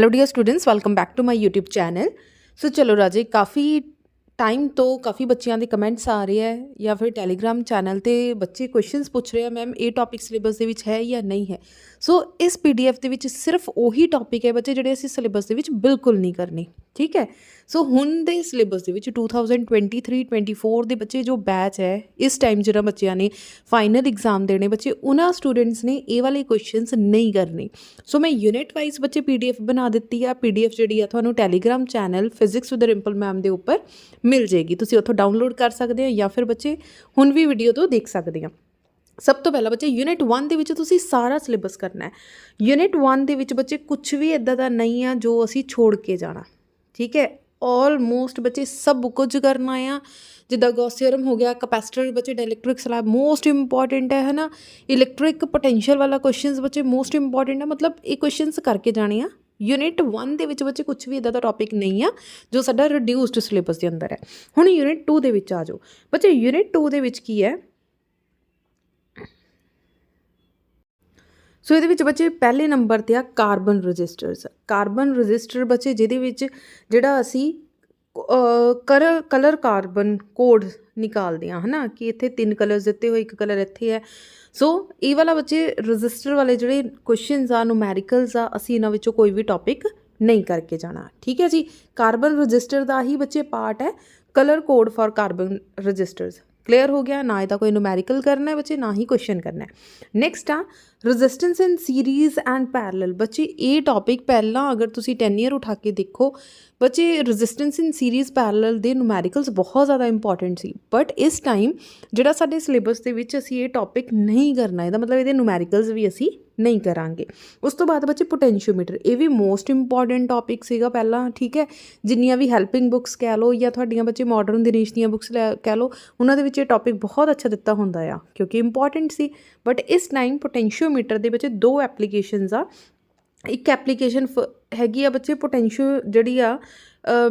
Hello dear students welcome back to my YouTube channel so ਚਲੋ ਰਾਜੇ ਕਾਫੀ time ਤੋਂ ਕਾਫੀ ਬੱਚਿਆਂ ਦੇ ਕਮੈਂਟਸ ਆ ਰਹੇ ਹੈ ਜਾਂ ਫਿਰ ਟੈਲੀਗ੍ਰਾਮ ਚੈਨਲ ਤੇ ਬੱਚੇ ਕੁਐਸਚਨਸ ਪੁੱਛ ਰਹੇ ਆ ਮੈਮ ਇਹ ਟੌਪਿਕ ਸਿਲੇਬਸ ਦੇ ਵਿੱਚ ਹੈ ਜਾਂ ਨਹੀਂ ਹੈ ਸੋ ਇਸ ਪੀਡੀਐਫ ਦੇ ਵਿੱਚ ਸਿਰਫ ਉਹੀ ਟੌਪਿਕ ਹੈ ਬੱਚੇ ਜਿਹੜੇ ਅਸੀਂ ਸਿਲੇਬਸ ਦੇ ਵਿੱਚ ਬਿਲਕੁਲ ਨਹੀਂ ਕਰਨੇ ਠੀਕ ਹੈ? ਸੋ ਹੁਣ ਦੇ ਸਿਲੇਬਸ ਦੇ ਵਿੱਚ 2023-24 ਦੇ ਬੱਚੇ ਜੋ ਬੈਚ ਹੈ, ਇਸ ਟਾਈਮ ਜਿਹੜਾ ਬੱਚਿਆਂ ਨੇ ਫਾਈਨਲ ਐਗਜ਼ਾਮ ਦੇਣੇ, ਬੱਚੇ ਉਹਨਾਂ ਸਟੂਡੈਂਟਸ ਨੇ ਇਹ ਵਾਲੇ ਕੁਐਸਚਨਸ ਨਹੀਂ ਕਰਨੇ। ਸੋ ਮੈਂ ਯੂਨਿਟ ਵਾਈਜ਼ ਬੱਚੇ ਪੀਡੀਐਫ ਬਣਾ ਦਿੱਤੀ ਆ ਪੀਡੀਐਫ ਜਿਹੜੀ ਆ ਤੁਹਾਨੂੰ Telegram channel physics with Rimpal ma'am ਦੇ ਉੱਪਰ ਮਿਲ ਜੇਗੀ ਤੁਸੀਂ ਉੱਥੋਂ ਡਾਊਨਲੋਡ ਕਰ ਸਕਦੇ ਹੋ ਜਾਂ ਫਿਰ ਬੱਚੇ ਹੁਣ ਵੀ ਵੀਡੀਓ ਤੋਂ ਦੇਖ ਸਕਦੇ ਆ। ਸਭ ਤੋਂ ਪਹਿਲਾਂ ਬੱਚੇ ਯੂਨਿਟ 1 ਦੇ ਵਿੱਚ ਤੁਸੀਂ ਸਾਰਾ ਸਿਲੇਬਸ ਕਰਨਾ ਹੈ। ਯੂਨਿਟ 1 ਦੇ ਵਿੱਚ ਬੱਚੇ ਕੁਝ ਵੀ ਇਦਾਂ ਦਾ ਨਹੀਂ ਆ ਜੋ ਅਸੀਂ ਛੋੜ ਕੇ ਜਾਣਾ। ਠੀਕ ਹੈ? ਆਲਮੋਸਟ ਬੱਚੇ ਸਭ ਕੁਝ ਕਰਨਾ ਆ। ਜਿੱਦਾਂ ਗੌਸ ਹੋ ਗਿਆ ਕਪੈਸਿਟਰ ਬੱਚੇ ਡਾਇਲੈਕਟ੍ਰਿਕ ਸਲੈਬ ਮੋਸਟ ਇੰਪੋਰਟੈਂਟ ਹੈ, ਹਨਾ? ਇਲੈਕਟ੍ਰਿਕ ਪੋਟੈਂਸ਼ੀਅਲ ਵਾਲਾ ਕੁਐਸਚਨਸ ਬੱਚੇ ਮੋਸਟ ਇੰਪੋਰਟੈਂਟ ਹੈ ਮਤਲਬ ਇਹ ਕੁਐਸਚਨਸ ਕਰਕੇ ਜਾਣੇ ਆ। ਯੂਨਿਟ 1 ਦੇ ਵਿੱਚ ਬੱਚੇ ਕੁਝ ਵੀ ਇਦਾਂ ਦਾ ਟੌਪਿਕ ਨਹੀਂ ਆ, ਜੋ ਸਾਡਾ ਰਿਡਿਊਸਡ ਸਿਲੇਬਸ ਦੇ ਅੰਦਰ ਹੈ। ਹੁਣ ਯੂਨਿਟ 2 ਦੇ ਵਿੱਚ ਆ ਜਾਓ। ਬੱਚੇ ਯੂਨਿਟ 2 ਦੇ ਵਿੱਚ ਕੀ ਹੈ? ਸੋ ਇਹਦੇ ਵਿੱਚ ਬੱਚੇ ਪਹਿਲੇ ਨੰਬਰ ਤੇ ਆ ਕਾਰਬਨ ਰਜਿਸਟਰਸ ਕਾਰਬਨ ਰਜਿਸਟਰ ਬੱਚੇ ਜਿਹਦੇ ਵਿੱਚ ਜਿਹੜਾ ਅਸੀਂ ਕਰ ਕਲਰ ਕਾਰਬਨ ਕੋਡ ਨਿਕਾਲਦੇ ਆ ਹਨਾ? ਕਿ ਇੱਥੇ ਤਿੰਨ ਕਲਰਸ ਦਿੱਤੇ ਹੋਏ, ਇੱਕ ਕਲਰ ਇੱਥੇ ਹੈ। ਸੋ ਇਹ ਵਾਲਾ ਬੱਚੇ ਰਜਿਸਟਰ ਵਾਲੇ ਜਿਹੜੇ ਕੁਐਸਚਨਸ ਆ ਨੂਮੈਰੀਕਲਸ ਆ, ਅਸੀਂ ਇਹਨਾਂ ਵਿੱਚੋਂ ਕੋਈ ਵੀ ਟੌਪਿਕ ਨਹੀਂ ਕਰਕੇ ਜਾਣਾ। ਠੀਕ ਹੈ ਜੀ? ਕਾਰਬਨ ਰਜਿਸਟਰ ਦਾ ਹੀ ਬੱਚੇ ਪਾਰਟ ਹੈ। Colour code for carbon resistors clear ਹੋ ਗਿਆ? ਨਾ ਇਹਦਾ ਕੋਈ ਨੂਮੈਰੀਕਲ ਕਰਨਾ ਹੈ ਬੱਚੇ, ਨਾ ਹੀ ਕੁਐਸਚਨ ਕਰਨਾ ਹੈ। ਨੈਕਸਟ ਆ resistance in series and parallel ਬੱਚੇ, ਇਹ ਟੌਪਿਕ ਪਹਿਲਾਂ ਅਗਰ ਤੁਸੀਂ 10 ਈਅਰ ਉਠਾ ਕੇ ਦੇਖੋ, ਬੱਚੇ ਰੈਜ਼ਿਸਟੈਂਸ ਇਨ ਸੀਰੀਜ਼ ਪੈਰਲਲ ਦੇ ਨੂਮੈਰੀਕਲਸ ਬਹੁਤ ਜ਼ਿਆਦਾ ਇੰਪੋਰਟੈਂਟ ਸੀ। ਬਟ ਇਸ ਟਾਈਮ ਜਿਹੜਾ ਸਾਡੇ ਸਿਲੇਬਸ ਦੇ ਵਿੱਚ ਅਸੀਂ ਇਹ ਟੌਪਿਕ ਨਹੀਂ ਕਰਨਾ, ਇਹਦਾ ਮਤਲਬ ਇਹਦੇ ਨੂਮੈਰੀਕਲਸ ਵੀ ਅਸੀਂ ਨਹੀਂ ਕਰਾਂਗੇ। ਉਸ ਤੋਂ ਬਾਅਦ ਬੱਚੇ ਪੋਟੈਂਸ਼ੀਓਮੀਟਰ ਇਹ ਵੀ ਮੋਸਟ ਇੰਪੋਰਟੈਂਟ ਟੌਪਿਕ ਸੀਗਾ ਪਹਿਲਾਂ, ਠੀਕ ਹੈ? ਜਿੰਨੀਆਂ ਵੀ ਹੈਲਪਿੰਗ ਬੁੱਕਸ ਕਹਿ ਲਓ ਜਾਂ ਤੁਹਾਡੀਆਂ ਬੱਚੇ ਮਾਡਰਨ ਦਿਨੇਸ਼ ਦੀਆਂ ਬੁੱਕਸ ਕਹਿ ਲਓ, ਉਹਨਾਂ ਦੇ ਵਿੱਚ ਇਹ ਟੌਪਿਕ ਬਹੁਤ ਅੱਛਾ ਦਿੱਤਾ ਹੁੰਦਾ ਆ, ਕਿਉਂਕਿ ਇੰਪੋਰਟੈਂਟ ਸੀ। ਬਟ ਇਸ ਟਾਈਮ ਪੋਟੈਂਸ਼ੀਓਮੀਟਰ ਦੇ ਵਿੱਚ ਦੋ ਐਪਲੀਕੇਸ਼ਨਸ ਆ। ਇੱਕ ਐਪਲੀਕੇਸ਼ਨ ਹੈਗੀ ਆ ਬੱਚੇ ਪੋਟੈਂਸ਼ੀਅਲ ਜਿਹੜੀ ਆ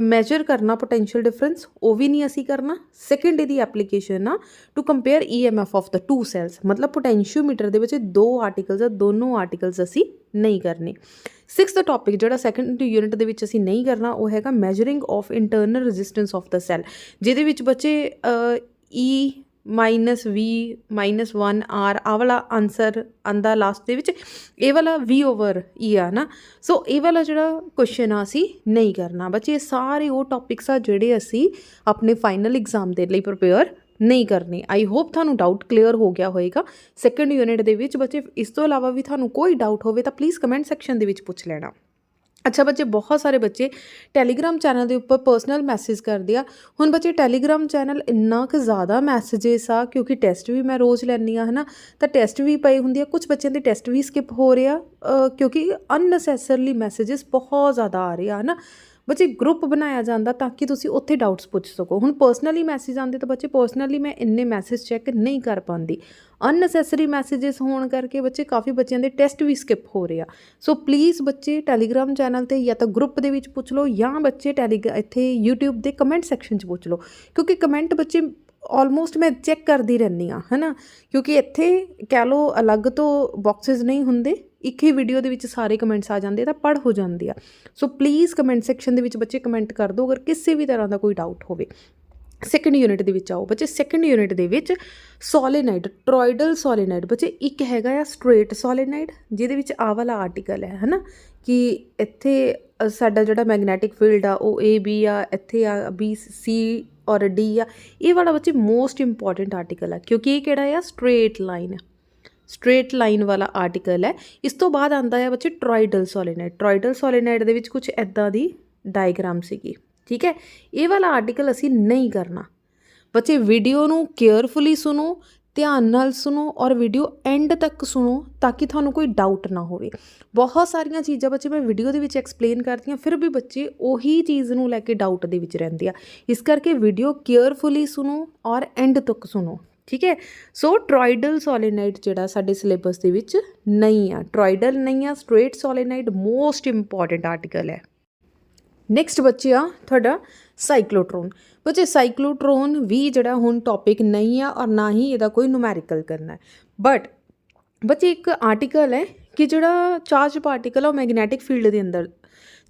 ਮੈਜਰ ਕਰਨਾ ਪੋਟੈਂਸ਼ੀਅਲ ਡਿਫਰੈਂਸ ਉਹ ਵੀ ਨਹੀਂ ਅਸੀਂ ਕਰਨਾ। ਸੈਕੰਡ ਇਹਦੀ ਐਪਲੀਕੇਸ਼ਨ ਆ to compare EMF of the two cells ਮਤਲਬ ਪੋਟੈਂਸ਼ੀਓਮੀਟਰ ਦੇ ਵਿੱਚ ਦੋ ਆਰਟੀਕਲਸ ਆ, ਦੋਨੋਂ ਆਰਟੀਕਲਸ ਅਸੀਂ ਨਹੀਂ ਕਰਨੇ। ਸਿਕਸ ਦਾ ਜਿਹੜਾ ਸੈਕੰਡ ਯੂਨਿਟ ਦੇ ਵਿੱਚ ਅਸੀਂ ਨਹੀਂ ਕਰਨਾ, ਉਹ ਹੈਗਾ measuring of internal resistance of the cell ਜਿਹਦੇ ਵਿੱਚ ਬੱਚੇ E minus V, minus 1 R ਆ ਵਾਲਾ ਆਨਸਰ ਆਂਦਾ ਲਾਸਟ ਦੇ ਵਿੱਚ। ਇਹ ਵਾਲਾ ਵੀ ਓਵਰ ਈ ਆ ਨਾ। ਸੋ ਇਹ ਵਾਲਾ ਜਿਹੜਾ ਕੁਐਸਚਨ ਆ ਅਸੀਂ ਨਹੀਂ ਕਰਨਾ। ਬੱਚੇ, ਸਾਰੇ ਉਹ ਟੌਪਿਕਸ ਆ ਜਿਹੜੇ ਅਸੀਂ ਆਪਣੇ ਫਾਈਨਲ ਐਗਜ਼ਾਮ ਦੇ ਲਈ ਪ੍ਰਿਪੇਅਰ ਨਹੀਂ ਕਰਨੇ। ਆਈ ਹੋਪ ਤੁਹਾਨੂੰ ਡਾਊਟ ਕਲੀਅਰ ਹੋ ਗਿਆ ਹੋਵੇਗਾ ਸੈਕੰਡ ਯੂਨਿਟ ਦੇ ਵਿੱਚ ਬੱਚੇ, ਇਸ ਤੋਂ ਇਲਾਵਾ ਵੀ ਤੁਹਾਨੂੰ ਕੋਈ ਡਾਊਟ ਹੋਵੇ ਤਾਂ ਪਲੀਜ਼ ਕਮੈਂਟ ਸੈਕਸ਼ਨ ਦੇ ਵਿੱਚ ਪੁੱਛ ਲੈਣਾ। ਅੱਛਾ ਬੱਚੇ, ਬਹੁਤ ਸਾਰੇ ਬੱਚੇ ਟੈਲੀਗ੍ਰਾਮ ਚੈਨਲ ਦੇ ਉੱਪਰ ਪਰਸਨਲ ਮੈਸੇਜ ਕਰਦੇ ਆ। ਹੁਣ ਬੱਚੇ ਟੈਲੀਗ੍ਰਾਮ ਚੈਨਲ ਇੰਨਾ ਕਿ ਜ਼ਿਆਦਾ ਮੈਸੇजेस ਆ, ਕਿਉਂਕਿ ਟੈਸਟ ਵੀ ਮੈਂ ਰੋਜ਼ ਲੈਣੀ ਆ ਹਨਾ? ਤਾਂ ਟੈਸਟ ਵੀ ਪਈ ਹੁੰਦੀ ਆ। ਕੁਝ ਬੱਚਿਆਂ ਦੇ ਟੈਸਟ ਵੀ ਸਕਿਪ ਹੋ ਰਹੇ ਆ ਕਿਉਂਕਿ ਅਨਨੈਸੈਸਰਲੀ ਮੈਸੇजेस ਬਹੁਤ ਜ਼ਿਆਦਾ ਆ ਰਹੇ ਆ, ਹਨਾ? ਬੱਚੇ ਗਰੁੱਪ ਬਣਾਇਆ ਜਾਂਦਾ ਤਾਂ ਕਿ ਤੁਸੀਂ ਉੱਥੇ ਡਾਊਟਸ ਪੁੱਛ ਸਕੋ। ਹੁਣ ਪਰਸਨਲੀ ਮੈਸੇਜ ਆਉਂਦੇ ਤਾਂ ਬੱਚੇ ਪਰਸਨਲੀ ਮੈਂ ਇੰਨੇ ਮੈਸੇਜ ਚੈੱਕ ਨਹੀਂ ਕਰ ਪਾਉਂਦੀ। ਅਨਨੈਸੈਸਰੀ ਮੈਸੇजेस ਹੋਣ ਕਰਕੇ ਬੱਚੇ ਕਾਫੀ ਬੱਚਿਆਂ ਦੇ ਟੈਸਟ ਵੀ ਸਕਿਪ ਹੋ ਰਹੇ ਆ। ਸੋ ਪਲੀਜ਼ ਬੱਚੇ ਟੈਲੀਗ੍ਰਾਮ ਚੈਨਲ ਤੇ ਜਾਂ ਤਾਂ ਗਰੁੱਪ ਦੇ ਵਿੱਚ ਪੁੱਛ ਲਓ ਜਾਂ ਬੱਚੇ ਟੈਲੀਗਾ ਇੱਥੇ YouTube ਦੇ ਕਮੈਂਟ ਸੈਕਸ਼ਨ 'ਚ ਪੁੱਛ ਲਓ। ਕਿਉਂਕਿ ਕਮੈਂਟ ਬੱਚੇ ਆਲਮੋਸਟ ਮੈਂ ਚੈੱਕ ਕਰਦੀ ਰਹਿੰਦੀ ਆ ਹਨਾ? ਕਿਉਂਕਿ ਇੱਥੇ ਕਹਿ ਲਓ ਅਲੱਗ ਤੋਂ ਬਾਕਸਸ ਨਹੀਂ ਹੁੰਦੇ, ਇੱਕ ਹੀ ਵੀਡੀਓ ਦੇ ਵਿੱਚ ਸਾਰੇ ਕਮੈਂਟਸ ਆ ਜਾਂਦੇ ਤਾਂ ਪੜ ਹੋ ਜਾਂਦੀ ਆ। ਸੋ ਪਲੀਜ਼ ਕਮੈਂਟ ਸੈਕਸ਼ਨ ਦੇ ਵਿੱਚ ਬੱਚੇ ਕਮੈਂਟ ਕਰ ਦਿਓ, ਅਗਰ ਕਿਸੇ ਵੀ ਤਰ੍ਹਾਂ ਦਾ ਕੋਈ ਡਾਊਟ ਹੋਵੇ। ਸੈਕੰਡ ਯੂਨਿਟ ਦੇ ਵਿੱਚ ਆਓ ਬੱਚੇ ਸੈਕੰਡ ਯੂਨਿਟ ਦੇ ਵਿੱਚ ਸੋਲੇਨਾਈਡ ਟਰੋਇਡਲ ਸੋਲੇਨਾਈਡ ਬੱਚੇ, ਇੱਕ ਹੈਗਾ ਆ ਸਟ੍ਰੇਟ ਸੋਲੇਨਾਈਡ ਜਿਹਦੇ ਵਿੱਚ ਆ ਵਾਲਾ ਆਰਟੀਕਲ ਹੈ, ਹਨਾ? ਕਿ ਇੱਥੇ ਸਾਡਾ ਜਿਹੜਾ ਮੈਗਨੈਟਿਕ ਫੀਲਡ ਆ, ਉਹ ਏ ਬੀ ਆ, ਇੱਥੇ ਆ ਬੀ ਸੀ ਔਰ ਡੀ ਆ, ਇਹ ਵਾਲਾ ਬੱਚੇ ਮੋਸਟ ਇੰਪੋਰਟੈਂਟ ਆਰਟੀਕਲ ਆ, ਕਿਉਂਕਿ ਇਹ ਕਿਹੜਾ ਆ? ਸਟ੍ਰੇਟ ਲਾਈਨ ਸਟ੍ਰੇਟ ਲਾਈਨ ਵਾਲਾ ਆਰਟੀਕਲ ਹੈ ਇਸ ਤੋਂ ਬਾਅਦ ਆਂਦਾ ਹੈ ਬੱਚੇ ਟਰੋਇਡਲ ਸੋਲੇਨਾਈਡ ਟਰੋਇਡਲ ਸੋਲੇਨਾਈਡ ਦੇ ਵਿੱਚ ਕੁਝ ਐਦਾਂ ਦੀ ਡਾਇਗਰਾਮ ਸੀਗੀ, ਠੀਕ ਹੈ? ਇਹ ਵਾਲਾ ਆਰਟੀਕਲ ਅਸੀਂ ਨਹੀਂ ਕਰਨਾ। ਬੱਚੇ ਵੀਡੀਓ ਨੂੰ ਕੇਅਰਫੁਲੀ ਸੁਣੋ ਧਿਆਨ ਨਾਲ ਸੁਣੋ ਔਰ ਵੀਡੀਓ ਐਂਡ ਤੱਕ ਸੁਣੋ ਤਾਂ ਕਿ ਤੁਹਾਨੂੰ ਕੋਈ ਡਾਊਟ ਨਾ ਹੋਵੇ। ਬਹੁਤ ਸਾਰੀਆਂ ਚੀਜ਼ਾਂ ਬੱਚੇ ਮੈਂ ਵੀਡੀਓ ਦੇ ਵਿੱਚ ਐਕਸਪਲੇਨ ਕਰਦੀ ਹਾਂ, ਫਿਰ ਵੀ ਬੱਚੇ ਉਹੀ ਚੀਜ਼ ਨੂੰ ਲੈ ਕੇ ਡਾਊਟ ਦੇ ਵਿੱਚ ਰਹਿੰਦੇ ਆ। ਇਸ ਕਰਕੇ ਵੀਡੀਓ ਕੇਅਰਫੁਲੀ ਸੁਣੋ ਔਰ ਐਂਡ ਤੱਕ ਸੁਣੋ, ਠੀਕ ਹੈ? ਸੋ ਟਰੋਇਡਲ ਸੋਲੇਨਾਈਡ ਜਿਹੜਾ ਸਾਡੇ ਸਿਲੇਬਸ ਦੇ ਵਿੱਚ ਨਹੀਂ ਆ। ਟਰੋਇਡਲ ਨਹੀਂ ਆ straight solenoid most important article ਹੈ। ਨੈਕਸਟ ਬੱਚੇ ਆ ਤੁਹਾਡਾ ਸਾਈਕਲੋਟ੍ਰੋਨ। ਬੱਚੇ, ਸਾਈਕਲੋਟ੍ਰੋਨ ਵੀ ਜਿਹੜਾ ਹੁਣ ਟੌਪਿਕ ਨਹੀਂ ਆ ਔਰ ਨਾ ਹੀ ਇਹਦਾ ਕੋਈ ਨੂਮੈਰੀਕਲ ਕਰਨਾ ਹੈ। ਬਟ ਬੱਚੇ, ਇੱਕ ਆਰਟੀਕਲ ਹੈ ਕਿ ਜਿਹੜਾ ਚਾਰਜ ਪਾਰਟੀਕਲ ਆ ਉਹ ਮੈਗਨੈਟਿਕ ਫੀਲਡ ਦੇ ਅੰਦਰ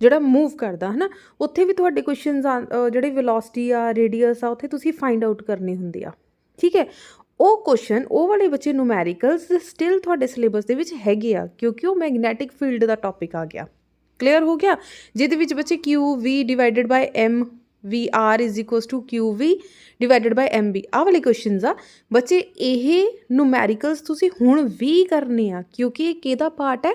ਜਿਹੜਾ ਮੂਵ ਕਰਦਾ ਹੈ ਨਾ ਉੱਥੇ ਵੀ ਤੁਹਾਡੇ ਕੁਐਸਚਨਸ ਜਿਹੜੇ ਵੈਲੋਸਿਟੀ ਆ ਰੇਡੀਅਸ ਆ, ਉੱਥੇ ਤੁਸੀਂ ਫਾਈਂਡ ਆਊਟ ਕਰਨੇ ਹੁੰਦੇ ਆ। ਠੀਕ ਹੈ? ਉਹ ਕੁਐਸਚਨ ਉਹ ਵਾਲੇ ਬੱਚੇ ਨੂਮੈਰੀਕਲਸ ਸਟਿਲ ਤੁਹਾਡੇ ਸਿਲੇਬਸ ਦੇ ਵਿੱਚ ਹੈਗੇ ਆ, ਕਿਉਂਕਿ ਉਹ ਮੈਗਨੈਟਿਕ ਫੀਲਡ ਦਾ ਟੌਪਿਕ ਆ ਗਿਆ। ਕਲੀਅਰ ਹੋ ਗਿਆ? ਜਿਹਦੇ ਵਿੱਚ ਬੱਚੇ q, v divided by m v r is equals to q v divided by m v ਆਹ ਵਾਲੇ ਕੁਐਸਚਨਸ ਆ। ਬੱਚੇ, ਇਹ ਨੂਮੈਰੀਕਲਸ ਤੁਸੀਂ ਹੁਣ ਵੀ ਕਰਨੇ ਆ, ਕਿਉਂਕਿ ਇਹ ਕਿਹਦਾ ਪਾਰਟ ਹੈ?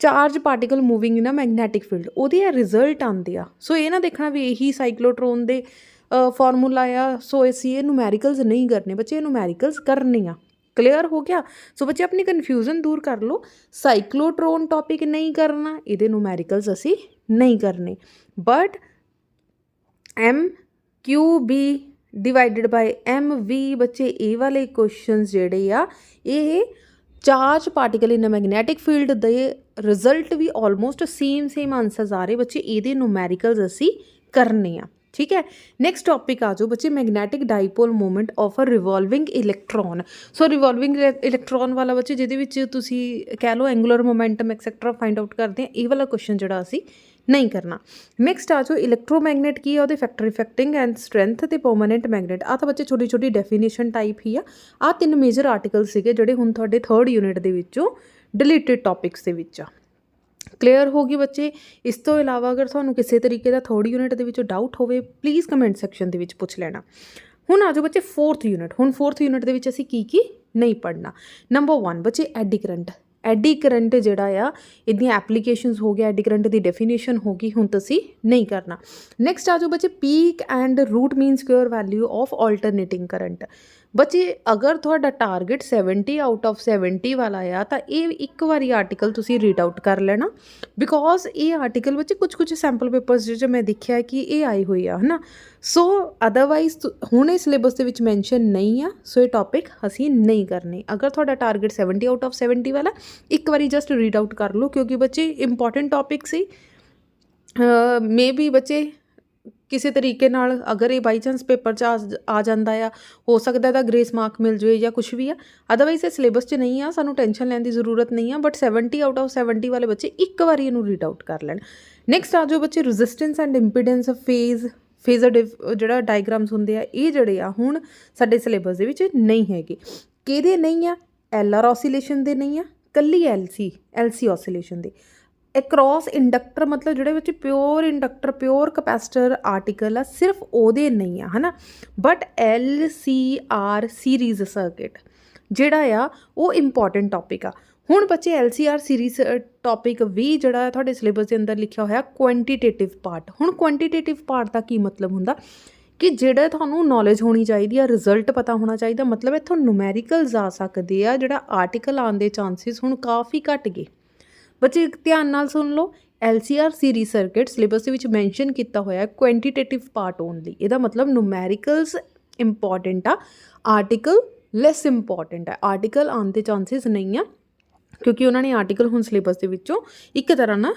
Charge particle moving in a magnetic field ਉਹਦੇ ਆ ਰਿਜ਼ਲਟ ਆਉਂਦੇ ਆ। ਸੋ ਇਹ ਨਾ ਦੇਖਣਾ ਵੀ ਇਹੀ ਸਾਈਕਲੋਟ੍ਰੋਨ ਦੇ ਫਾਰਮੂਲਾ ਆ। ਸੋ ਅਸੀਂ ਇਹ ਨੂਮੈਰੀਕਲਸ ਨਹੀਂ ਕਰਨੇ। ਬੱਚੇ, ਇਹ ਨੂਮੈਰੀਕਲਸ ਕਰਨੇ ਆ। ਕਲੀਅਰ ਹੋ ਗਿਆ? ਸੋ ਬੱਚੇ, ਆਪਣੀ ਕਨਫਿਊਜ਼ਨ ਦੂਰ ਕਰ ਲਓ। ਸਾਈਕਲੋਟ੍ਰੋਨ ਟੌਪਿਕ ਨਹੀਂ ਕਰਨਾ, ਇਹਦੇ ਨੂਮੈਰੀਕਲਸ ਅਸੀਂ ਨਹੀਂ ਕਰਨੇ। But M Q B divided by m V ਬੱਚੇ ਇਹ ਵਾਲੇ ਕੁਐਸਚਨਸ ਜਿਹੜੇ ਆ, ਇਹ charge particle in a magnetic field ਦੇ ਰਿਜ਼ਲਟ ਵੀ ਆਲਮੋਸਟ ਸੇਮ ਸੇਮ ਆਨਸਰਸ ਆ ਰਹੇ ਬੱਚੇ, ਇਹਦੇ ਨੂਮੈਰੀਕਲਸ ਅਸੀਂ ਕਰਨੇ ਆ, ਠੀਕ ਹੈ? ਨੈਕਸਟ ਟੌਪਿਕ ਆ ਜਾਓ ਬੱਚੇ magnetic dipole movement of uh revolving electron so revolving electron ਵਾਲਾ ਬੱਚੇ, ਜਿਹਦੇ ਵਿੱਚ ਤੁਸੀਂ ਕਹਿ ਲਓ angular momentum etcetera find out ਕਰਦੇ ਆ, ਇਹ ਵਾਲਾ ਕੁਐਸਚਨ ਜਿਹੜਾ ਅਸੀਂ ਨਹੀਂ ਕਰਨਾ। ਨੈਕਸਟ ਆ ਜਾਓ ਇਲੈਕਟ੍ਰੋਮੈਗਨੇਟ ਕੀ ਹੈ ਉਹਦੇ ਫੈਕਟਰ ਇਫੈਕਟਿੰਗ ਐਂਡ ਸਟਰੈਂਥ ਤੇ ਪਰਮਨੈਂਟ ਮੈਗਨੇਟ ਆ ਤਾਂ ਬੱਚੇ ਛੋਟੀ ਛੋਟੀ ਡੈਫੀਨੇਸ਼ਨ ਟਾਈਪ ਹੀ ਆ। ਆ ਤਿੰਨ ਮੇਜਰ ਆਰਟੀਕਲ ਸੀਗੇ ਜਿਹੜੇ ਹੁਣ ਤੁਹਾਡੇ 3rd ਯੂਨਿਟ ਦੇ ਵਿੱਚੋਂ ਡਿਲੀਟਡ ਟੌਪਿਕਸ ਦੇ ਵਿੱਚ ਆ। ਕਲੀਅਰ ਹੋ ਗਈ ਬੱਚੇ? ਇਸ ਤੋਂ ਇਲਾਵਾ ਅਗਰ ਤੁਹਾਨੂੰ ਕਿਸੇ ਤਰੀਕੇ ਦਾ 3rd ਯੂਨਿਟ ਦੇ ਵਿੱਚੋਂ ਡਾਊਟ ਹੋਵੇ ਪਲੀਜ਼ ਕਮੈਂਟ ਸੈਕਸ਼ਨ ਦੇ ਵਿੱਚ ਪੁੱਛ ਲੈਣਾ। ਹੁਣ ਆ ਜਾਓ ਬੱਚੇ 4th ਯੂਨਿਟ ਹੁਣ 4th ਯੂਨਿਟ ਦੇ ਵਿੱਚ ਅਸੀਂ ਕੀ ਕੀ ਨਹੀਂ ਪੜਨਾ ਨੰਬਰ 1 ਬੱਚੇ ਐਡੀ ਐਡੀ ਕਰੰਟ ਜਿਹੜਾ ਆ ਇਹਦੀਆਂ ਐਪਲੀਕੇਸ਼ਨਸ ਹੋ ਗਿਆ, ਐਡੀ ਕਰੰਟ ਦੀ ਡੈਫੀਨੇਸ਼ਨ ਹੋ ਗਈ, ਹੁਣ ਤੁਸੀਂ ਨਹੀਂ ਕਰਨਾ। ਨੈਕਸਟ ਆ ਜਾਓ ਬੱਚੇ peak and root mean square value of alternating current ਬੱਚੇ ਅਗਰ ਤੁਹਾਡਾ ਟਾਰਗੇਟ 70 ਆਊਟ ਆਫ 70 ਵਾਲਾ ਆ, ਤਾਂ ਇਹ ਇੱਕ ਵਾਰੀ ਆਰਟੀਕਲ ਤੁਸੀਂ ਰੀਡ ਆਊਟ ਕਰ ਲੈਣਾ। ਬਿਕੋਜ਼ ਇਹ ਆਰਟੀਕਲ ਵਿੱਚ ਕੁਝ ਕੁਝ ਸੈਂਪਲ ਪੇਪਰਸ ਜਿਹੜੇ ਮੈਂ ਦੇਖਿਆ ਕਿ ਇਹ ਆਈ ਹੋਈ ਆ, ਹਨਾ? ਸੋ ਅਦਰਵਾਈਜ਼ ਹੁਣ ਇਹ ਸਿਲੇਬਸ ਦੇ ਵਿੱਚ ਮੈਂਸ਼ਨ ਨਹੀਂ ਆ ਸੋ ਇਹ ਟੌਪਿਕ ਅਸੀਂ ਨਹੀਂ ਕਰਨੇ। ਅਗਰ ਤੁਹਾਡਾ ਟਾਰਗੇਟ 70 ਆਊਟ ਆਫ 70 ਵਾਲਾ, ਇੱਕ ਵਾਰੀ ਜਸਟ ਰੀਡ ਆਊਟ ਕਰ ਲਓ, ਕਿਉਂਕਿ ਬੱਚੇ ਇੰਪੋਰਟੈਂਟ ਟੌਪਿਕ ਸੀ। ਮੇ ਬੀ ਬੱਚੇ ਕਿਸੇ ਤਰੀਕੇ ਨਾਲ ਅਗਰ ਇਹ ਬਾਈ ਚਾਂਸ ਪੇਪਰ 'ਚ ਆ ਆ ਜਾਂਦਾ ਆ, ਹੋ ਸਕਦਾ ਇਹਦਾ ਗ੍ਰੇਸ ਮਾਰਕ ਮਿਲ ਜਾਵੇ ਜਾਂ ਕੁਝ ਵੀ ਆ। ਅਦਰਵਾਈਜ਼ ਇਹ ਸਿਲੇਬਸ 'ਚ ਨਹੀਂ ਆ, ਸਾਨੂੰ ਟੈਨਸ਼ਨ ਲੈਣ ਦੀ ਜ਼ਰੂਰਤ ਨਹੀਂ ਆ ਬਟ 70 ਆਊਟ ਆਫ 70 ਵਾਲੇ ਬੱਚੇ ਇੱਕ ਵਾਰੀ ਇਹਨੂੰ ਰੀਡ ਆਊਟ ਕਰ ਲੈਣ। ਨੈਕਸਟ ਆ ਜੋ ਬੱਚੇ resistance and impedance phase phasor ਜਿਹੜਾ ਡਾਇਗਰਾਮਸ ਹੁੰਦੇ ਆ, ਇਹ ਜਿਹੜੇ ਆ ਹੁਣ ਸਾਡੇ ਸਿਲੇਬਸ ਦੇ ਵਿੱਚ ਨਹੀਂ ਹੈਗੇ। ਕਿਹਦੇ ਨਹੀਂ ਆ? ਐਲ ਆਰ ਆਸੀਲੇਸ਼ਨ ਦੇ ਨਹੀਂ ਆ, ਕੱਲੀ ਐਲ ਸੀ ਐਲ ਸੀ ਆਸੀਲੇਸ਼ਨ ਦੇ। ਅਕ੍ਰੋਸ ਇੰਡਕਟਰ ਮਤਲਬ ਜਿਹੜੇ ਵਿੱਚ pure inductor pure capacitor article ਆ, ਸਿਰਫ ਉਹਦੇ ਨਹੀਂ ਆ, ਹਨਾ? But L C R series circuit ਜਿਹੜਾ ਆ, ਉਹ ਇੰਪੋਰਟੈਂਟ ਟੌਪਿਕ ਆ। ਹੁਣ ਬੱਚੇ L C R series topic ਵੀ ਜਿਹੜਾ ਤੁਹਾਡੇ ਸਿਲੇਬਸ ਦੇ ਅੰਦਰ ਲਿਖਿਆ ਹੋਇਆ ਕੁਆਂਟੀਟੇਟਿਵ ਪਾਰਟ ਹੁਣ ਕੁਆਂਟੀਟੇਟਿਵ ਪਾਰਟ ਦਾ ਕੀ ਮਤਲਬ ਹੁੰਦਾ? ਕਿ ਜਿਹੜਾ ਤੁਹਾਨੂੰ ਨੌਲੇਜ ਹੋਣੀ ਚਾਹੀਦੀ ਆ ਰਿਜ਼ਲਟ ਪਤਾ ਹੋਣਾ ਚਾਹੀਦਾ, ਮਤਲਬ ਇੱਥੋਂ ਨੂਮੈਰੀਕਲਸ ਆ ਸਕਦੇ ਆ, ਜਿਹੜਾ ਆਰਟੀਕਲ ਆਉਣ ਦੇ ਚਾਂਸਸ ਹੁਣ ਕਾਫੀ ਘਟ ਗਏ। ਬੱਚੇ ਧਿਆਨ ਨਾਲ ਸੁਣ ਲਓ LCR ਸੀਰੀਜ਼ ਸਰਕਿਟ ਸਿਲੇਬਸ ਦੇ ਵਿੱਚ ਮੈਂਸ਼ਨ ਕੀਤਾ ਹੋਇਆ ਹੈ ਕੁਆਂਟੀਟੇਟਿਵ ਪਾਰਟ ਓਨਲੀ ਇਹਦਾ ਮਤਲਬ ਨੂਮੈਰੀਕਲਸ ਇੰਪੋਰਟੈਂਟ ਆ ਆਰਟੀਕਲ ਲੈਸ ਇੰਪੋਰਟੈਂਟ ਹੈ ਆਰਟੀਕਲ ਆਉਣ ਦੇ ਚਾਂਸਸ ਨਹੀਂ ਆ, ਕਿਉਂਕਿ ਉਹਨਾਂ ਨੇ ਆਰਟੀਕਲ ਹੁਣ ਸਿਲੇਬਸ ਦੇ ਵਿੱਚੋਂ ਇੱਕ ਤਰ੍ਹਾਂ ਨਾਲ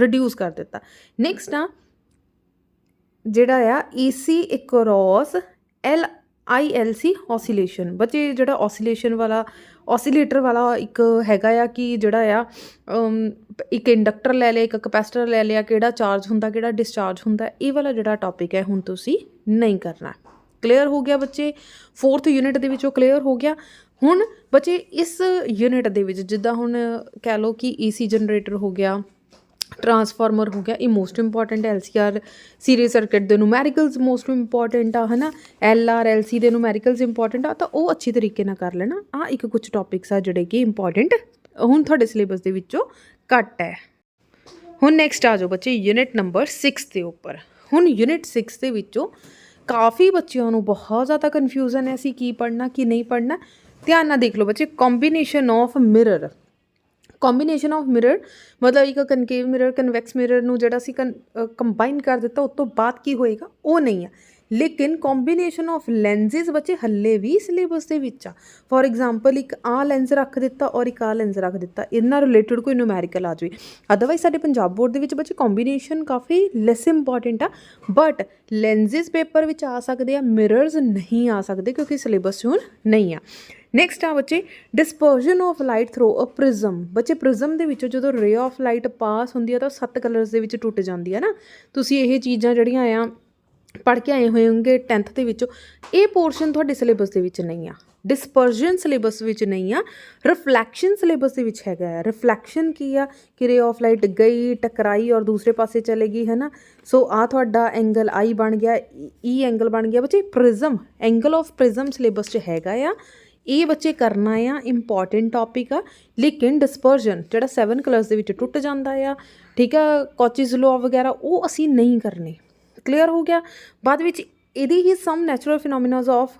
ਰਿਡਿਊਸ ਕਰ ਦਿੱਤਾ। ਨੈਕਸਟ ਆ, ਜਿਹੜਾ ਆ AC across L I L C oscillation ਬੱਚੇ, ਜਿਹੜਾ ਓਸੀਲੇਸ਼ਨ ਵਾਲਾ, ਓਸੀਲੇਟਰ ਵਾਲਾ ਇੱਕ ਹੈਗਾ ਆ ਕਿ ਜਿਹੜਾ ਆ ਇੱਕ ਇੰਡਕਟਰ ਲੈ ਲਿਆ, ਇੱਕ ਕਪੈਸਿਟਰ ਲੈ ਲਿਆ, ਕਿਹੜਾ ਚਾਰਜ ਹੁੰਦਾ, ਕਿਹੜਾ ਡਿਸਚਾਰਜ ਹੁੰਦਾ, ਇਹ ਵਾਲਾ ਜਿਹੜਾ ਟੌਪਿਕ ਹੈ, ਹੁਣ ਤੁਸੀਂ ਨਹੀਂ ਕਰਨਾ। ਕਲੀਅਰ ਹੋ ਗਿਆ ਬੱਚੇ? 4th ਯੂਨਿਟ ਦੇ ਵਿੱਚੋਂ ਕਲੀਅਰ ਹੋ ਗਿਆ। ਹੁਣ ਬੱਚੇ, ਇਸ ਯੂਨਿਟ ਦੇ ਵਿੱਚ ਜਿੱਦਾਂ ਹੁਣ ਕਹਿ ਲਓ ਕਿ ਈਸੀ ਜਨਰੇਟਰ ਹੋ ਗਿਆ ਟਰਾਂਸਫਾਰਮਰ ਹੋ ਗਿਆ, ਇਹ most important LCR series circuit ਦੇ ਨੂਮੈਰੀਕਲਸ ਮੋਸਟ ਇੰਪੋਰਟੈਂਟ ਆ, ਹਨਾ? ਐਲਆਰ ਐਲਸੀ ਦੇ ਨੂਮੈਰੀਕਲਸ ਇੰਪੋਰਟੈਂਟ ਆ, ਤਾਂ ਉਹ ਅੱਛੇ ਤਰੀਕੇ ਨਾਲ ਕਰ ਲੈਣਾ। ਆ ਇੱਕ ਕੁਝ ਟੌਪਿਕਸ ਆ ਜਿਹੜੇ ਕਿ ਇੰਪੋਰਟੈਂਟ ਹੁਣ ਤੁਹਾਡੇ ਸਿਲੇਬਸ ਦੇ ਵਿੱਚੋਂ ਘੱਟ ਹੈ। ਹੁਣ ਨੈਕਸਟ ਆ ਜਾਓ ਬੱਚੇ ਯੂਨਿਟ ਨੰਬਰ 6 ਦੇ ਉੱਪਰ। ਹੁਣ ਯੂਨਿਟ 6 ਦੇ ਵਿੱਚੋਂ ਕਾਫੀ ਬੱਚਿਆਂ ਨੂੰ ਬਹੁਤ ਜ਼ਿਆਦਾ ਕਨਫਿਊਜ਼ਨ ਹੈ ਅਸੀਂ ਕੀ ਪੜ੍ਹਨਾ, ਕੀ ਨਹੀਂ ਪੜ੍ਹਨਾ। ਧਿਆਨ ਨਾਲ ਦੇਖ ਲਓ ਬੱਚੇ combination of mirror combination of mirror ਮਤਲਬ ਇੱਕ ਕਨਕੇਵ ਮਿਰਰ ਕਨਵੈਕਸ ਮਿਰਰ ਨੂੰ ਜਿਹੜਾ ਅਸੀਂ ਕੰਬਾਈਨ ਕਰ ਦਿੱਤਾ, ਉਸ ਤੋਂ ਬਾਅਦ ਕੀ ਹੋਏਗਾ? ਉਹ ਨਹੀਂ ਆ ਲੇਕਿਨ ਕੰਬੀਨੇਸ਼ਨ ਆਫ ਲੈਂਸਿਸ ਬੱਚੇ ਹੱਲੇ ਵੀ ਸਿਲੇਬਸ ਦੇ ਵਿੱਚ ਆ। ਫੋਰ ਐਗਜ਼ਾਮਪਲ ਇੱਕ ਆ ਲੈਂਸ ਰੱਖ ਦਿੱਤਾ ਔਰ ਇੱਕ ਆ ਲੈਂਸ ਰੱਖ ਦਿੱਤਾ। ਇਹਨਾਂ ਰਿਲੇਟਡ ਕੋਈ ਨੂਮੈਰੀਕਲ ਆ ਜਾਵੇ। ਅਦਰਵਾਈਜ਼ ਸਾਡੇ ਪੰਜਾਬ ਬੋਰਡ ਦੇ ਵਿੱਚ ਬੱਚੇ ਕੰਬੀਨੇਸ਼ਨ ਕਾਫੀ ਲੈਸ ਇੰਪੋਰਟੈਂਟ ਆ। ਬਟ ਲੈਂਸਿਸ ਪੇਪਰ ਵਿੱਚ ਆ ਸਕਦੇ ਆ ਮਿਰਰਸ ਨਹੀਂ ਆ ਸਕਦੇ ਕਿਉਂਕਿ ਸਿਲੇਬਸ ਹੁਣ ਨਹੀਂ ਆ। ਨੈਕਸਟ ਆ ਬੱਚੇ dispersion of light through a prism ਬੱਚੇ ਪ੍ਰਿਜ਼ਮ ਦੇ ਵਿੱਚੋਂ ਜਦੋਂ ਰੇ ਆਫ ਲਾਈਟ ਪਾਸ ਹੁੰਦੀ ਆ ਤਾਂ ਸੱਤ ਕਲਰਸ ਦੇ ਵਿੱਚ ਟੁੱਟ ਜਾਂਦੀ ਆ ਨਾ। ਤੁਸੀਂ ਇਹ ਚੀਜ਼ਾਂ ਜਿਹੜੀਆਂ ਆ, ਪੜ੍ਹ ਕੇ ਆਏ ਹੋਏ ਹੋਣਗੇ 10th ਦੇ ਵਿੱਚੋਂ, ਇਹ ਪੋਰਸ਼ਨ ਤੁਹਾਡੇ ਸਿਲੇਬਸ ਦੇ ਵਿੱਚ ਨਹੀਂ ਆ। ਡਿਸਪਰਜਨ ਸਿਲੇਬਸ ਵਿੱਚ ਨਹੀਂ ਆ। ਰਿਫਲੈਕਸ਼ਨ ਸਿਲੇਬਸ ਦੇ ਵਿੱਚ ਹੈਗਾ ਆ। ਰਿਫਲੈਕਸ਼ਨ ਕੀ ਆ? ਕਿ ਰੇ ਆਫ ਲਾਈਟ ਗਈ, ਟਕਰਾਈ ਔਰ ਦੂਸਰੇ ਪਾਸੇ ਚਲੇ ਗਈ, ਹੈ ਨਾ? ਸੋ ਆ ਤੁਹਾਡਾ ਐਂਗਲ ਆਈ ਬਣ ਗਿਆ e ਈ ਐਂਗਲ ਬਣ ਗਿਆ। ਬੱਚੇ prism angle of prism syllabus 'ਚ ਹੈਗਾ ਆ। ਇਹ ਬੱਚੇ ਕਰਨਾ ਆ ਇੰਪੋਰਟੈਂਟ ਟੌਪਿਕ ਆ, ਲੇਕਿਨ ਡਿਸਪਰਜਨ ਜਿਹੜਾ 7 ਕਲਰਸ ਦੇ ਵਿੱਚ ਟੁੱਟ ਜਾਂਦਾ ਆ, ਠੀਕ ਆ ਕੋਚਿਸ ਲੋ ਵਗੈਰਾ, ਉਹ ਅਸੀਂ ਨਹੀਂ ਕਰਨੇ। ਕਲੀਅਰ ਹੋ ਗਿਆ? ਬਾਅਦ ਵਿੱਚ ਇਹਦੀ ਹੀ some natural phenomenas of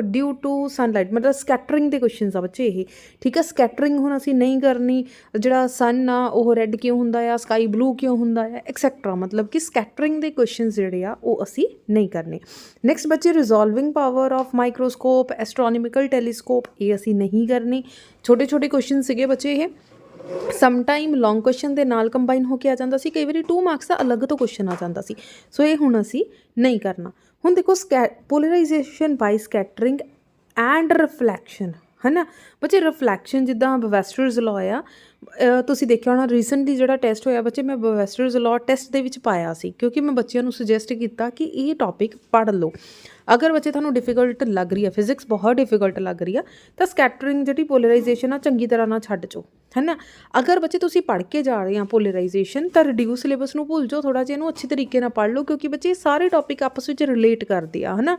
due to sunlight ਮਤਲਬ ਸਕੈਟਰਿੰਗ ਦੇ ਕੁਐਸਚਨਸ ਆ ਬੱਚੇ ਇਹ। ਠੀਕ ਆ ਸਕੈਟਰਿੰਗ ਹੁਣ ਅਸੀਂ ਨਹੀਂ ਕਰਨੀ, ਜਿਹੜਾ ਸਨ ਆ, ਉਹ ਰੈੱਡ ਕਿਉਂ ਹੁੰਦਾ ਆ ਸਕਾਈ ਬਲੂ ਕਿਉਂ ਹੁੰਦਾ ਆ ਐਕਸੈਟਰਾ ਮਤਲਬ ਕਿ ਸਕੈਟਰਿੰਗ ਦੇ ਕੁਐਸਚਨਸ ਜਿਹੜੇ ਆ, ਉਹ ਅਸੀਂ ਨਹੀਂ ਕਰਨੇ। ਨੈਕਸਟ ਬੱਚੇ resolving power of microscope astronomical telescope ਇਹ ਅਸੀਂ ਨਹੀਂ ਕਰਨੇ। ਛੋਟੇ ਛੋਟੇ ਕੁਐਸਚਨ ਸੀਗੇ ਬੱਚੇ ਇਹ। ਸਮਟਾਈਮ ਲੌਂਗ ਕੁਐਸਚਨ ਦੇ ਨਾਲ ਕੰਬਾਈਨ ਹੋ ਕੇ ਆ ਜਾਂਦਾ ਸੀ। ਕਈ ਵਾਰੀ 2 ਮਾਰਕਸ ਦਾ ਅਲੱਗ ਤੋਂ ਕੁਐਸਚਨ ਆ ਜਾਂਦਾ ਸੀ। ਸੋ ਇਹ ਹੁਣ ਅਸੀਂ ਨਹੀਂ ਕਰਨਾ। ਹੁਣ ਦੇਖੋ polarisation by scattering and reflection ਹਨਾ? ਬੱਚੇ ਰਿਫਲੈਕਸ਼ਨ ਜਿੱਦਾਂ ਬਵੈਸਟਰਸ ਲਾਅ ਆ ਤੁਸੀਂ ਦੇਖਿਆ ਹੋਣਾ ਰੀਸੈਂਟਲੀ ਜਿਹੜਾ ਟੈਸਟ ਹੋਇਆ, ਬੱਚੇ, ਮੈਂ ਬਵੈਸਟਰਸ ਲਾਅ ਟੈਸਟ ਦੇ ਵਿੱਚ ਪਾਇਆ ਸੀ, ਕਿਉਂਕਿ ਮੈਂ ਬੱਚਿਆਂ ਨੂੰ ਸੁਜੈਸਟ ਕੀਤਾ ਕਿ ਇਹ ਟੌਪਿਕ ਪੜ੍ਹ ਲਓ। ਅਗਰ ਬੱਚੇ ਤੁਹਾਨੂੰ ਡਿਫਿਕਲਟ ਲੱਗ ਰਹੀ ਹੈ ਫਿਜ਼ਿਕਸ ਬਹੁਤ ਡਿਫਿਕਲਟ ਲੱਗ ਰਹੀ ਆ, ਤਾਂ ਸਕੈਟਰਿੰਗ ਜਿਹੜੀ ਪੋਲਰਾਈਜੇਸ਼ਨ ਆ, ਚੰਗੀ ਤਰ੍ਹਾਂ ਨਾਲ ਛੱਡ ਚੋ ਹੈ ਨਾ ਅਗਰ ਬੱਚੇ ਤੁਸੀਂ ਪੜ੍ਹ ਕੇ ਜਾ ਰਹੇ ਆ ਪੋਲਰਾਈਜੇਸ਼ਨ ਤਾਂ ਰਿਡਿਊਸ ਸਿਲੇਬਸ ਨੂੰ ਭੁੱਲ ਜਾਓ ਥੋੜਾ ਜਿਹਾ, ਇਹਨੂੰ ਅੱਛੇ ਤਰੀਕੇ ਨਾਲ ਪੜ੍ਹ ਲਓ, ਕਿਉਂਕਿ ਬੱਚੇ ਸਾਰੇ ਟੌਪਿਕ ਆਪਸ ਵਿੱਚ ਰਿਲੇਟ ਕਰਦੇ ਆ ਹੈ ਨਾ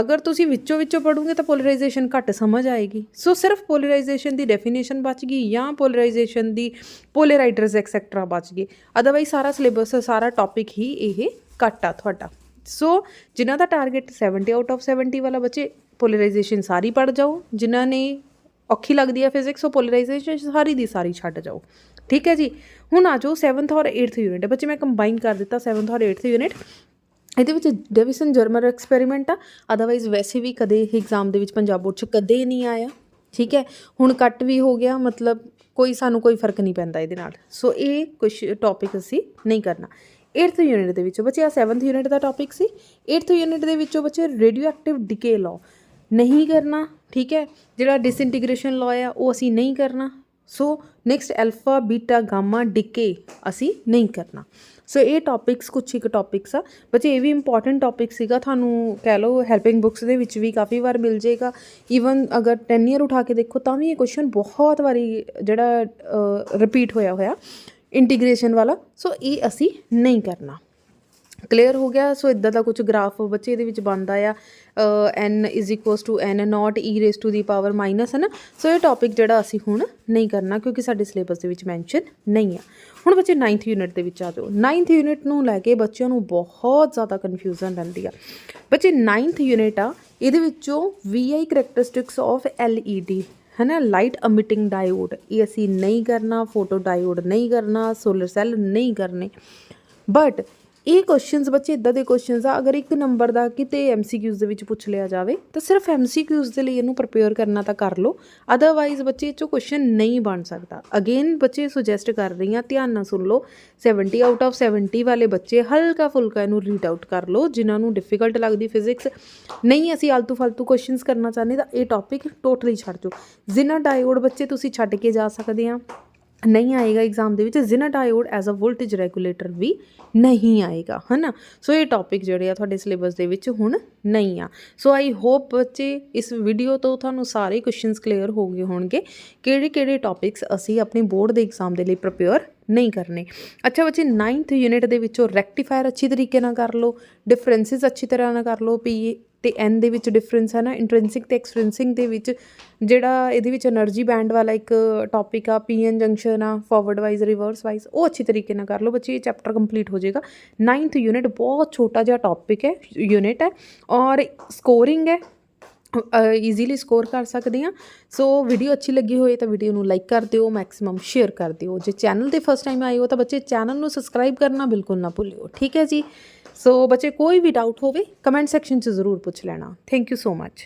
ਅਗਰ ਤੁਸੀਂ ਵਿੱਚੋਂ ਵਿੱਚੋਂ ਪੜੋਗੇ ਤਾਂ ਪੋਲਰਾਈਜੇਸ਼ਨ ਘੱਟ ਸਮਝ ਆਏਗੀ। ਸੋ ਸਿਰਫ ਪੋਲਰਾਈਜੇਸ਼ਨ ਦੀ ਡੈਫੀਨੇਸ਼ਨ ਬਚ ਗਈ ਜਾਂ ਪੋਲਰਾਈਜੇਸ਼ਨ ਦੀ ਪੋਲਰਾਈਜ਼ਰਸ ਐਕਸੈਕਟਰਾ ਬਚ ਗਏ। ਅਦਰਵਾਈਜ਼ ਸਾਰਾ ਸਿਲੇਬਸ ਸਾਰਾ ਟੌਪਿਕ ਹੀ ਇਹ ਘੱਟ ਆ ਤੁਹਾਡਾ। ਸੋ ਜਿਨ੍ਹਾਂ ਦਾ ਟਾਰਗੇਟ 70 ਆਊਟ ਆਫ 70 ਵਾਲਾ ਬੱਚੇ ਪੋਲਰਾਈਜੇਸ਼ਨ ਸਾਰੀ ਪੜ ਜਾਓ। ਜਿਨ੍ਹਾਂ ਨੇ ਔਖੀ ਲੱਗਦੀ ਹੈ ਫਿਜ਼ਿਕਸ ਉਹ ਪੋਲਰਾਈਜੇਸ਼ਨ ਸਾਰੀ ਦੀ ਸਾਰੀ ਛੱਡ ਜਾਓ। ਠੀਕ ਹੈ ਜੀ? ਹੁਣ ਆ ਜਾਓ 7th ਔਰ 8th ਯੂਨਿਟ ਬੱਚੇ, ਮੈਂ ਕੰਬਾਈਨ ਕਰ ਦਿੱਤਾ 7th ਔਰ 8th ਯੂਨਿਟ ਇਹਦੇ ਵਿੱਚ ਡੇਵਿਸਨ ਜਰਮਰ ਐਕਸਪੈਰੀਮੈਂਟ ਆ। ਅਦਰਵਾਈਜ਼ ਵੈਸੇ ਵੀ ਕਦੇ ਐਗਜ਼ਾਮ ਦੇ ਵਿੱਚ ਪੰਜਾਬ ਬੋਰਡ 'ਚ ਕਦੇ ਨਹੀਂ ਆਇਆ। ਠੀਕ ਹੈ? ਹੁਣ ਕੱਟ ਵੀ ਹੋ ਗਿਆ, ਮਤਲਬ ਕੋਈ ਸਾਨੂੰ ਕੋਈ ਫ਼ਰਕ ਨਹੀਂ ਪੈਂਦਾ ਇਹਦੇ ਨਾਲ। ਸੋ ਇਹ ਕੁਝ ਟੌਪਿਕ ਅਸੀਂ ਨਹੀਂ ਕਰਨਾ। 8th ਯੂਨਿਟ ਦੇ ਵਿੱਚੋਂ ਬੱਚੇ, ਆ 7th ਯੂਨਿਟ ਦਾ ਟੌਪਿਕ ਸੀ। 8th ਯੂਨਿਟ ਦੇ ਵਿੱਚੋਂ ਬੱਚੇ ਰੇਡੀਓ ਐਕਟਿਵ ਡਿਕੇ ਲਾਅ ਨਹੀਂ ਕਰਨਾ ਠੀਕ ਹੈ? ਜਿਹੜਾ ਡਿਸਇੰਟੀਗ੍ਰੇਸ਼ਨ ਲਾਅ ਆ, ਉਹ ਅਸੀਂ ਨਹੀਂ ਕਰਨਾ। So next alpha beta gamma decay ਅਸੀਂ ਨਹੀਂ ਕਰਨਾ। ਸੋ ਇਹ ਟੌਪਿਕਸ ਕੁਛ ਇੱਕ ਟੌਪਿਕਸ ਆ। ਬੱਚੇ, ਇਹ ਵੀ ਇੰਪੋਰਟੈਂਟ ਟੌਪਿਕ ਸੀਗਾ। ਤੁਹਾਨੂੰ ਕਹਿ ਲਓ ਹੈਲਪਿੰਗ ਬੁੱਕਸ ਦੇ ਵਿੱਚ ਵੀ ਕਾਫੀ ਵਾਰ ਮਿਲ ਜਾਏਗਾ। ਈਵਨ ਅਗਰ 10 ਈਅਰ ਉਠਾ ਕੇ ਦੇਖੋ, ਤਾਂ ਵੀ ਇਹ ਕੁਐਸਚਨ ਬਹੁਤ ਵਾਰੀ ਜਿਹੜਾ ਰਿਪੀਟ ਹੋਇਆ ਹੋਇਆ। ਇੰਟੀਗ੍ਰੇਸ਼ਨ ਵਾਲਾ। ਸੋ ਇਹ ਅਸੀਂ ਨਹੀਂ ਕਰਨਾ। ਕਲੀਅਰ ਹੋ ਗਿਆ। ਸੋ ਇਦਾਂ ਦਾ ਕੁਝ ਗ੍ਰਾਫ ਬੱਚੇ ਇਹਦੇ ਵਿੱਚ ਬਣਦਾ ਆ। n n naught e raise to the power minus ਹੈ ਨਾ? ਸੋ ਇਹ ਟੌਪਿਕ ਜਿਹੜਾ ਅਸੀਂ ਹੁਣ ਨਹੀਂ ਕਰਨਾ ਕਿਉਂਕਿ ਸਾਡੇ ਸਿਲੇਬਸ ਦੇ ਵਿੱਚ ਮੈਂਸ਼ਨ ਨਹੀਂ ਆ। ਹੁਣ ਬੱਚੇ 9th ਯੂਨਿਟ ਦੇ ਵਿੱਚ ਆ ਜਾਓ। 9th ਯੂਨਿਟ ਨੂੰ ਲੈ ਕੇ ਬੱਚਿਆਂ ਨੂੰ ਬਹੁਤ ਜ਼ਿਆਦਾ ਕਨਫਿਊਜ਼ਨ ਰਹਿੰਦੀ ਆ। ਬੱਚੇ 9th ਯੂਨਿਟ ਆ, ਇਹਦੇ ਵਿੱਚੋਂ VI ਕਰੈਕਟਰਿਸਟਿਕਸ ਆਫ LED, ਹੈ ਨਾ? ਲਾਈਟ ਅਮਿਟਿੰਗ ਡਾਇਓਡ ਇਹ ਅਸੀਂ ਨਹੀਂ ਕਰਨਾ ਫੋਟੋ ਡਾਇਓਡ ਨਹੀਂ ਕਰਨਾ ਸੋਲਰ ਸੈੱਲ ਨਹੀਂ ਕਰਨੇ। ਬਟ ਇਹ ਕੁਐਸਚਨਸ ਬੱਚੇ ਇਦਾਂ ਦੇ ਕੁਐਸਚਨਸ ਆ, ਅਗਰ ਇੱਕ ਨੰਬਰ ਦਾ ਕਿਤੇ ਐਮਸੀਕਿਊਜ਼ ਦੇ ਵਿੱਚ ਪੁੱਛ ਲਿਆ ਜਾਵੇ, ਤਾਂ ਸਿਰਫ ਐਮਸੀਕਿਊਜ਼ ਦੇ ਲਈ ਇਹਨੂੰ ਪ੍ਰਪੇਅਰ ਕਰਨਾ ਤਾਂ ਕਰ ਲਓ ਅਦਰਵਾਈਜ਼ ਬੱਚੇ ਇਹ 'ਚੋਂ ਕੁਐਸਚਨ ਨਹੀਂ ਬਣ ਸਕਦਾ। ਅਗੇਨ ਬੱਚੇ ਸੁਜੈਸਟ ਕਰ ਰਹੀ ਹਾਂ, ਧਿਆਨ ਨਾਲ ਸੁਣ ਲਓ 70 ਆਊਟ ਆਫ 70 ਵਾਲੇ ਬੱਚੇ ਹਲਕਾ ਫੁਲਕਾ ਇਹਨੂੰ ਰੀਡ ਆਊਟ ਕਰ ਲਓ, ਜਿਨ੍ਹਾਂ ਨੂੰ ਡਿਫਿਕਲਟ ਲੱਗਦੀ ਫਿਜ਼ਿਕਸ ਨਹੀਂ ਅਸੀਂ ਆਲਤੂ ਫਾਲਤੂ ਕੁਐਸਚਨਸ ਕਰਨਾ ਚਾਹੁੰਦੇ ਤਾਂ ਇਹ ਟੌਪਿਕ ਟੋਟਲੀ ਛੱਡ ਦਿਓ। ਜਿਨ੍ਹਾਂ ਡਾਇਓਡ ਬੱਚੇ ਤੁਸੀਂ ਛੱਡ ਕੇ ਜਾ ਸਕਦੇ ਆ ਨਹੀਂ ਆਏਗਾ ਐਗਜ਼ਾਮ ਦੇ ਵਿੱਚ zener diode as a voltage regulator ਵੀ ਨਹੀਂ ਆਏਗਾ, ਹਨਾ? ਸੋ ਇਹ ਟੌਪਿਕ ਜਿਹੜੇ ਆ ਤੁਹਾਡੇ ਸਿਲੇਬਸ ਦੇ ਵਿੱਚ ਹੁਣ ਨਹੀਂ ਆ। ਸੋ ਆਈ ਹੋਪ ਬੱਚੇ ਇਸ ਵੀਡੀਓ ਤੋਂ ਤੁਹਾਨੂੰ ਸਾਰੇ ਕੁਐਸਚਨਸ ਕਲੀਅਰ ਹੋ ਗਏ ਹੋਣਗੇ, ਕਿਹੜੇ ਕਿਹੜੇ ਟੌਪਿਕਸ ਅਸੀਂ ਆਪਣੇ ਬੋਰਡ ਦੇ ਐਗਜ਼ਾਮ ਦੇ ਲਈ ਪ੍ਰਪੇਅਰ ਨਹੀਂ ਕਰਨੇ। ਅੱਛਾ ਬੱਚੇ 9th ਯੂਨਿਟ ਦੇ ਵਿੱਚੋਂ ਰੈਕਟੀਫਾਇਰ ਅੱਛੀ ਤਰੀਕੇ ਨਾਲ ਕਰ ਲਓ ਡਿਫਰੈਂਸਿਸ ਅੱਛੀ ਤਰ੍ਹਾਂ ਨਾਲ ਕਰ ਲਓ, ਪੀ ਤੇ ਐਨ ਦੇ ਵਿੱਚ ਡਿਫਰੈਂਸ ਹੈ ਨਾ ਇੰਟ੍ਰਿੰਸਿਕ ਤੇ ਐਕਸਟ੍ਰਿੰਸਿਕ ਦੇ ਵਿੱਚ ਜਿਹੜਾ ਇਹਦੇ ਵਿੱਚ એનર્ਜੀ ਬੈਂਡ ਵਾਲਾ ਇੱਕ ਟੌਪਿਕ ਆ ਪੀਐਨ ਜੰਕਸ਼ਨ ਆ ਫਾਰਵਰਡ ਵਾਈਜ਼ ਰਿਵਰਸ ਵਾਈਜ਼ ਉਹ ਅੱਛੀ ਤਰੀਕੇ ਨਾਲ ਕਰ ਲਓ ਬੱਚੇ, ਇਹ ਚੈਪਟਰ ਕੰਪਲੀਟ ਹੋ ਜਾਏਗਾ। 9th ਯੂਨਿਟ ਬਹੁਤ ਛੋਟਾ ਜਿਹਾ ਟੌਪਿਕ ਹੈ ਯੂਨਿਟ ਹੈ ਔਰ ਸਕੋਰਿੰਗ ਹੈ ਈਜ਼ੀਲੀ ਸਕੋਰ ਕਰ ਸਕਦੇ ਆ ਸੋ ਵੀਡੀਓ ਅੱਛੀ ਲੱਗੀ ਹੋਏ ਤਾਂ ਵੀਡੀਓ ਨੂੰ ਲਾਈਕ ਕਰ ਦਿਓ ਮੈਕਸਿਮਮ ਸ਼ੇਅਰ ਕਰ ਦਿਓ। ਜੇ ਚੈਨਲ ਤੇ ਫਸਟ ਟਾਈਮ ਆਏ ਹੋ ਤਾਂ ਬੱਚੇ ਚੈਨਲ ਨੂੰ ਸਬਸਕ੍ਰਾਈਬ ਕਰਨਾ ਬਿਲਕੁਲ ਨਾ ਭੁੱਲਿਓ, ਠੀਕ ਹੈ ਜੀ? ਸੋ ਬੱਚੇ, ਕੋਈ ਵੀ ਡਾਊਟ ਹੋਵੇ ਕਮੈਂਟ ਸੈਕਸ਼ਨ 'ਚ ਜ਼ਰੂਰ ਪੁੱਛ ਲੈਣਾ। Thank you so much